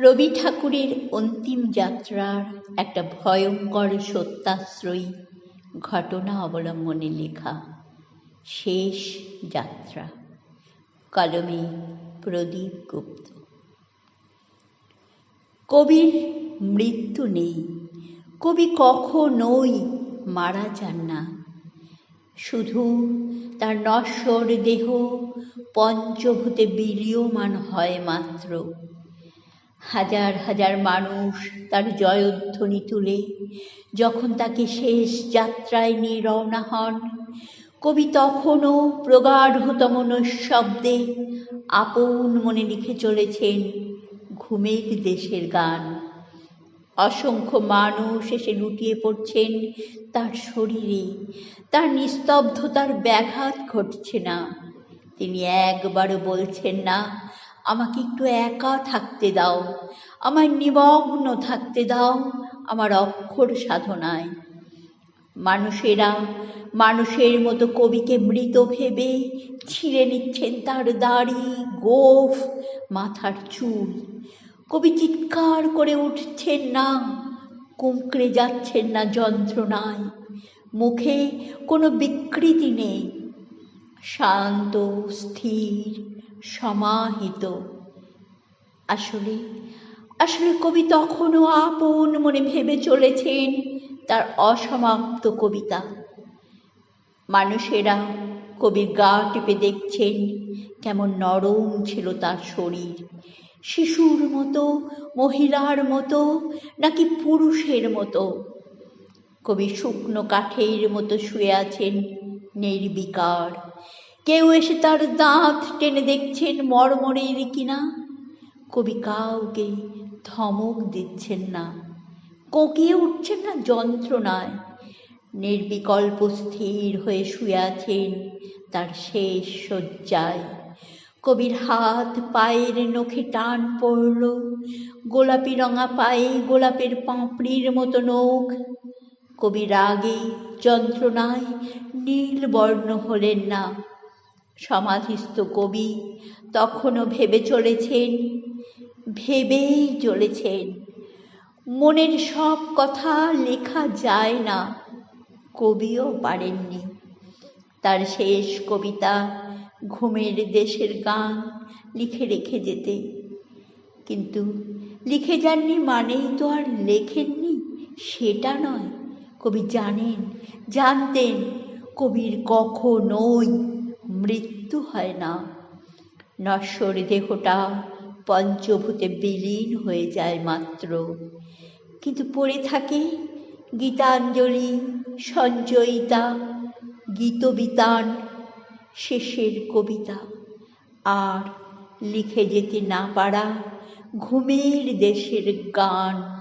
রবি ঠাকুরের অন্তিম যাত্রার একটা ভয়ঙ্কর সত্যাশ্রয়ী ঘটনা অবলম্বনে লেখা, শেষ যাত্রা, কলমে প্রদীপ গুপ্ত। কবির মৃত্যু নেই। কবি কখনোই মারা যান না। শুধু তার নশ্বর দেহ পঞ্চভূতে বিলীয়মান হয় মাত্র। হাজার হাজার মানুষ তার জয়ধ্বনি তুলে। যখন তাকে শেষ যাত্রায় নিয়ে রওনা হন, কবি তখনও প্রগাঢ়তম নৈশব্দে আপন মনে লিখে চলেছেন ঘুমের দেশের গান। অসংখ্য মানুষ এসে লুটিয়ে পড়ছেন তার শরীরে। তার নিস্তব্ধতার ব্যাঘাত ঘটছে না। তিনি একবারও বলছেন না আমাকে একটু একা থাকতে দাও। আমার নিমগ্ন থাকতে দাও। আমার অক্ষর সাধনায়। মানুষেরা মানুষের মতো কবিকে মৃত ভেবে ছিঁড়ে নিচ্ছেন তার দাড়ি, গোফ, মাথার চুল। কবি চিৎকার করে উঠছেন না কুঁকড়ে যাচ্ছেন না যন্ত্রণায়। মুখে কোনো বিকৃতি নেই। শান্ত, স্থির, সমাহিত। আসলে আসলে কবি তখনও আপন মনে ভেবে চলেছেন তার অসমাপ্ত কবিতা। মানুষেরা কবির গা টিপে দেখছেন কেমন নরম ছিল তার শরীর। শিশুর মতো, মহিলার মতো, নাকি পুরুষের মতো? কবি শুকনো কাঠের মতো শুয়ে আছেন নির্বিকার। কেউ এসে তার দাঁত টেনে দেখছেন মরমরের কিনা। কবি কাউকে ধমক দিচ্ছেন না। কোকিয়ে উঠছেন না যন্ত্রণায়। নির্বিকল্প স্থির হয়ে শুয়ে আছেন তার শেষ শয্যায়। কবির হাত পায়ের নখে টান পড়ল। গোলাপি রঙা পায়ে গোলাপের পাঁপড়ির মতো নখ। কবি রাগে যন্ত্রণায় নীল বর্ণ হলেন না। সমাধিস্থ কবি তখনও ভেবে চলেছেন, ভেবেই চলেছেন। মনের সব কথা লেখা যায় না, কবিও পারেননি। তার শেষ কবিতা ঘুমের দেশের গান লিখে রেখে যেতে। কিন্তু লিখে যাননি মানেই তো আর লেখেননি, সেটা নয়। কবি জানেন, জানতেন কবির কখনোই মৃত্যু হয় না। নশ্বর দেহটা পঞ্চভূতে বিলীন হয়ে যায় মাত্র। কিন্তু পড়ে থাকে গীতাঞ্জলি, সঞ্চয়িতা, গীতবিতান, শেষের কবিতা। আর লিখে যেতে না পারা ঘুমের দেশের গান।